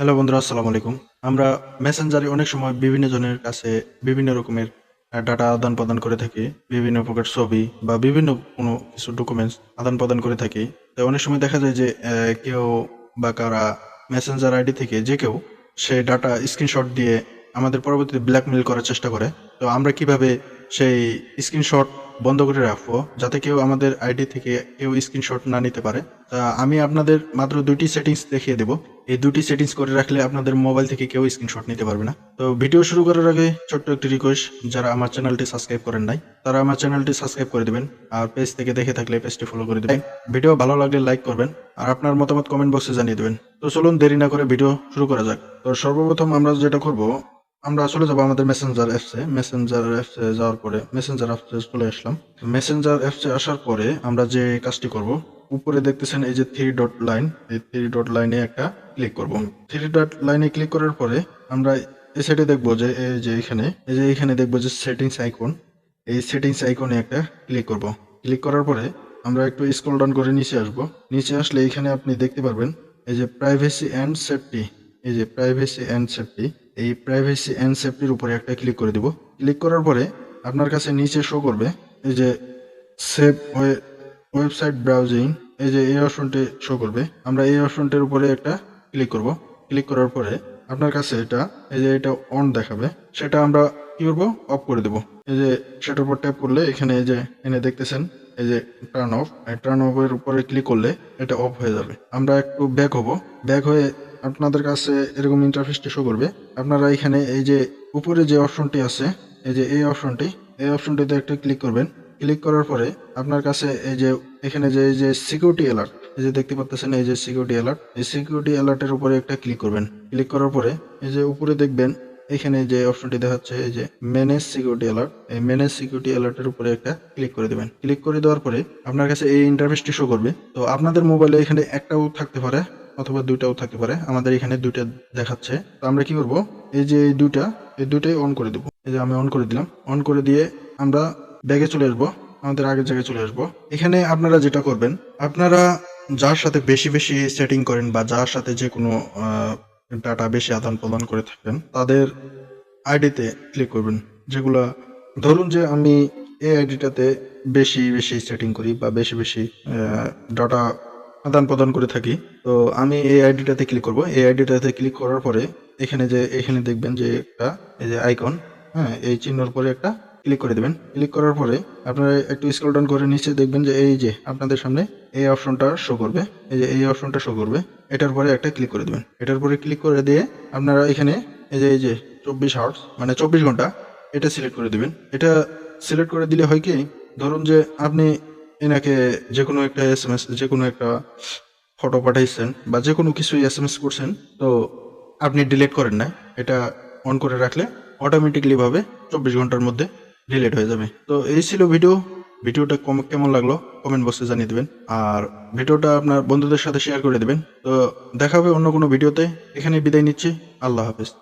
Hello বন্ধুরা, আসসালামু আলাইকুম। আমরা মেসেঞ্জারে অনেক সময় বিভিন্ন জনের কাছে বিভিন্ন রকমের ডাটা আদান প্রদান করে থাকি, বিভিন্ন প্রকার ছবি বা বিভিন্ন কোনো কিছু ডকুমেন্টস আদান প্রদান করে থাকি। তো অনেক সময় দেখা যায় যে কেউ বা কারা মেসেঞ্জার আইডি থেকে যে কেউ সে ডাটা স্ক্রিনশট দিয়ে আমাদের পরবর্তীতে ব্ল্যাকমেল করার চেষ্টা করে। তো আমরা কীভাবে সেই স্ক্রিনশট বন্ধ করে রাখব, যাতে কেউ আমাদের আইডি থেকে কেউ স্ক্রিনশট না নিতে পারে। তা আমি আপনাদের মাত্র দুটি সেটিংস দেখিয়ে দেবো। এই দুটি সেটিংস করে রাখলে আপনাদের মোবাইল থেকে কেউ স্ক্রিনশট নিতে পারবে না। তো ভিডিও শুরু করার আগে ছোট্ট একটি রিকোয়েস্ট যারা আমার চ্যানেলটি সাবস্ক্রাইব করেন নাই, তারা আমার চ্যানেলটি সাবস্ক্রাইব করে দিবেন, আর পেজ থেকে দেখে থাকলে পেজটি ফলো করে দেবেন। ভিডিও ভালো লাগলে লাইক করবেন, আর আপনার মতামত কমেন্ট বক্সে জানিয়ে দেবেন। তো চলুন দেরি না করে ভিডিও শুরু করা যাক। তো সর্বপ্রথম আমরা যেটা করব আমরা চলে যাব আমাদের মেসেঞ্জার অ্যাপসে মেসেঞ্জার অ্যাপসে যাওয়ার পরে মেসেঞ্জার অ্যাপসে চলে আসলাম। মেসেঞ্জার অ্যাপসে আসার পরে আমরা যে কাজটি করব, উপরে দেখতেছেন এই যে থ্রি ডট লাইন এই থ্রি ডট লাইনে একটা ক্লিক করব। থ্রি ডট লাইনে ক্লিক করার পরে আমরা এই সাইডে দেখব যে, এই যে এখানে, এই যে এখানে দেখব যে সেটিংস আইকন এই সেটিংস আইকনে একটা ক্লিক করব। ক্লিক করার পরে আমরা একটু স্ক্রল ডাউন করে নিচে আসব। নিচে আসলে এখানে আপনি দেখতে পারবেন, এই যে প্রাইভেসি অ্যান্ড সেফটি এই যে প্রাইভেসি অ্যান্ড সেফটি এই প্রাইভেসি অ্যান্ড সেফটির উপরে একটা ক্লিক করে দিব। ক্লিক করার পরে আপনার কাছে নিচে শো করবে, এই যে সেভ ওয়েবসাইট ব্রাউজিং এই যে এই অপশনটি শো করবে। আমরা এই অপশনটির উপরে একটা ক্লিক করব। ক্লিক করার পরে আপনার কাছে এটা, এই যে এটা অন দেখাবে, সেটা আমরা কি করব? অফ করে দেব। এই যে সেটার উপর ট্যাপ করলে এখানে এই যে, এনে দেখতেছেন, এই যে টার্ন অফ টার্ন অফের উপরে ক্লিক করলে এটা অফ হয়ে যাবে। আমরা একটু ব্যাক হব। ব্যাক হয়ে আপনাদের কাছে এরকম ইন্টারফেসটি শো করবে। আপনারা এখানে এই যে উপরে যে অপশনটি আছে, এই যে এই অপশনটি এই অপশনটিতে একটা ক্লিক করবেন। ক্লিক করার পরে আপনার কাছে এই যে এখানে যে, এই যে সিকিউরিটি অ্যালার্ট এই যে দেখতে পাচ্ছেন এই যে সিকিউরিটি অ্যালার্ট এই সিকিউরিটি অ্যালার্টের উপরে একটা ক্লিক করবেন। ক্লিক করার পরে এই যে উপরে দেখবেন, এখানে যে অপশনটি দেখাচ্ছে, এই যে ম্যানেজ সিকিউরিটি অ্যালার্ট এই ম্যানেজ সিকিউরিটি অ্যালার্টের উপরে একটা ক্লিক করে দেবেন। ক্লিক করে দেওয়ার পরে আপনার কাছে এই ইন্টারফেসটি শো করবে। তো আপনাদের মোবাইলে এখানে একটাও থাকতে পারে। অথবা দুইটাও থাকতে পারে। আমাদের এখানে দুইটা দেখাচ্ছে। তো আমরা কি করব? এই যে এই দুইটা, এই দুইটাই অন করে দেবো। এই যে আমি অন করে দিলাম। অন করে দিয়ে আমরা ব্যাগে চলে আসব। আমাদের আগের জায়গায় চলে আসব। এখানে আপনারা যেটা করবেন, আপনারা যার সাথে বেশি বেশি সেটিং করেন বা যার সাথে যে কোনো ডাটা বেশি আদান প্রদান করে থাকেন, তাদের আইডিতে ক্লিক করবেন। যেগুলা, ধরুন যে আমি এই আইডিটাতে বেশি বেশি সেটিং করি বা বেশি বেশি ডাটা আদান প্রদান করে থাকি। তো আমি এই আইডিটাতে ক্লিক করব। এই আইডিটাতে ক্লিক করার পরে এখানে যে, এখানে দেখবেন যে একটা, এই যে আইকন হ্যাঁ এই চিহ্নর পরে একটা ক্লিক করে দেবেন। ক্লিক করার পরে আপনারা একটু স্ক্রল ডাউন করে নিচে দেখবেন যে, এই যে আপনাদের সামনে এই অপশনটা শো করবে। এই যে, এই অপশনটা শো করবে। এটার পরে একটা ক্লিক করে দেবেন। এটার পরে ক্লিক করে দিয়ে আপনারা এখানে এই যে এই যে চব্বিশ আওয়ার্স মানে চব্বিশ ঘণ্টা এটা সিলেক্ট করে দিবেন। এটা সিলেক্ট করে দিলে হয় কি, ধরুন যে আপনি এনাকে যে কোনো একটা এস এম এস যে কোনো একটা ফটো পাঠাইছেন বা যে কোনো কিছু এস এম এস করছেন, তো আপনি ডিলিট করেন না এটা অন করে রাখলে অটোমেটিকলি ভাবে চব্বিশ ঘণ্টার মধ্যে ডিলেট হয়ে যাবে। তো এই ছিল ভিডিও ভিডিওটা কম- কেমন লাগল কমেন্ট বক্সে জানিয়ে দেবেন। আর ভিডিওটা আপনার বন্ধুদের সাথে শেয়ার করে দেবেন। তো দেখা হবে অন্য কোনো ভিডিওতে এখানে বিদায় নিচ্ছি। আল্লাহ হাফেজ।